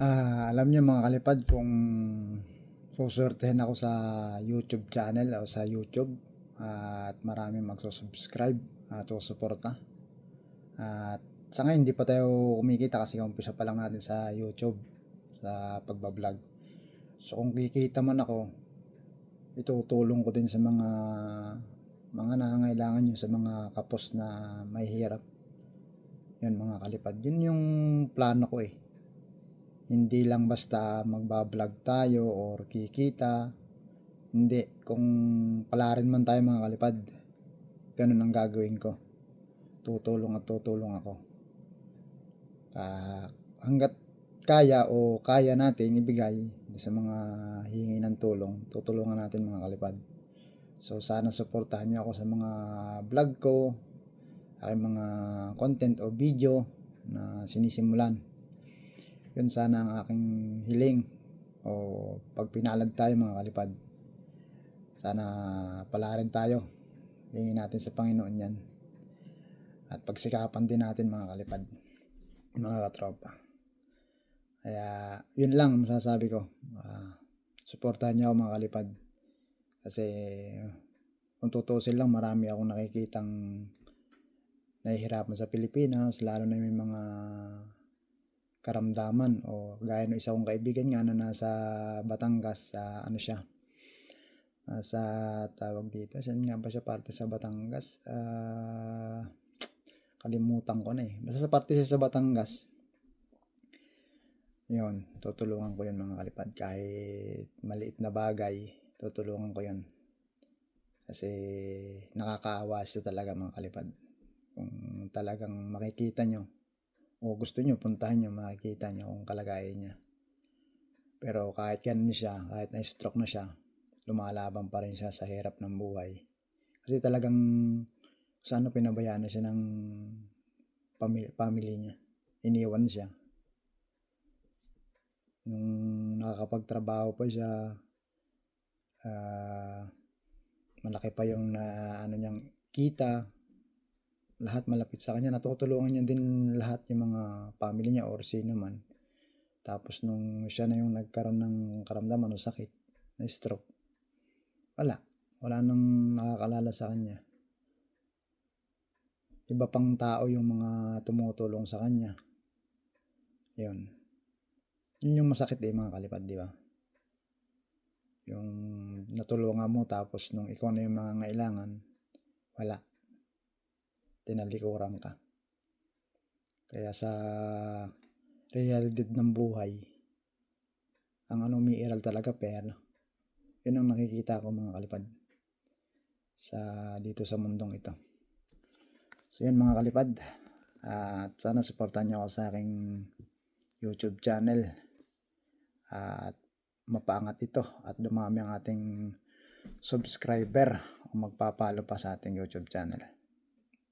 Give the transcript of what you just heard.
Ah, alam niyo mga kalipad kung susuertehin ako sa YouTube channel o sa YouTube at maraming magsusubscribe at susuporta. At sa ngayon hindi pa tayo kumikita kasi umpisa pa lang natin sa YouTube sa pagbablog. So kung kikita man ako, itutulong ko din sa mga mga nangangailangan nyo sa mga kapos na may hirap. Yun mga kalipad. Yun yung plano ko eh hindi lang basta magbablog tayo or kikita. Hindi. Kung pala rin man tayo mga kalipad, ganun ang gagawin ko. Tutulong at tutulong ako. Ah, hanggat kaya o kaya natin ibigay sa mga hingi ng tulong, tutulungan natin mga kalipad. So sana suportahan niyo ako sa mga vlog ko, aking mga content o video na sinisimulan yun sana ang aking hiling. O pag pinalad tayo mga kalipad sana pala rin tayo. Hingin natin sa Panginoon yan. At pagsikapan din natin mga kalipad mga katropa. Kaya yun lang ang masasabi ko. Uh, suportahan niyo ako mga kalipad. Kasi kung tutusin lang marami akong nakikitang nahihirapan sa Pilipinas lalo na may mga karamdaman o gaya ng isa kong kaibigan nga na nasa Batangas sa ano siya sa tawag dito saan nga ba siya parte sa Batangas? Uh, kalimutan ko na eh. Basta sa parte siya sa Batangas yun tutulungan ko yun mga kalipad. Kahit maliit na bagay tutulungan ko yun. Kasi nakakaawa siya talaga mga kalipad. Kung talagang makikita nyo o gusto nyo, puntahan nyo, makikita nyo kung kalagayan niya. Pero kahit ganun siya, kahit na-stroke na siya, lumalaban pa rin siya sa hirap ng buhay. Kasi talagang saan pinabayaan na siya ng pamilya, family niya. Iniwan siya. Nung nakakapagtrabaho pa siya, uh, malaki pa yung na, ano niyang kita, lahat malapit sa kanya. Natutulungan niya din lahat yung mga family niya or sino man. Tapos nung siya na yung nagkaroon ng karamdaman o sakit, na stroke, wala. Wala nang nakakalala sa kanya. Iba pang tao yung mga tumutulong sa kanya. Yun. Yun yung masakit eh mga kalipad, di ba? Yung natulungan mo tapos nung ikaw na yung mga ngailangan, wala tinalikuran ka. Kaya sa realidad ng buhay, ang ano umiiral talaga pera. Yun ang nakikita ko mga kalipad sa dito sa mundong ito. So yun mga kalipad. At sana supportan niyo ako sa aking YouTube channel. At mapaangat ito at dumami ang ating subscriber o magpapalo pa sa ating YouTube channel.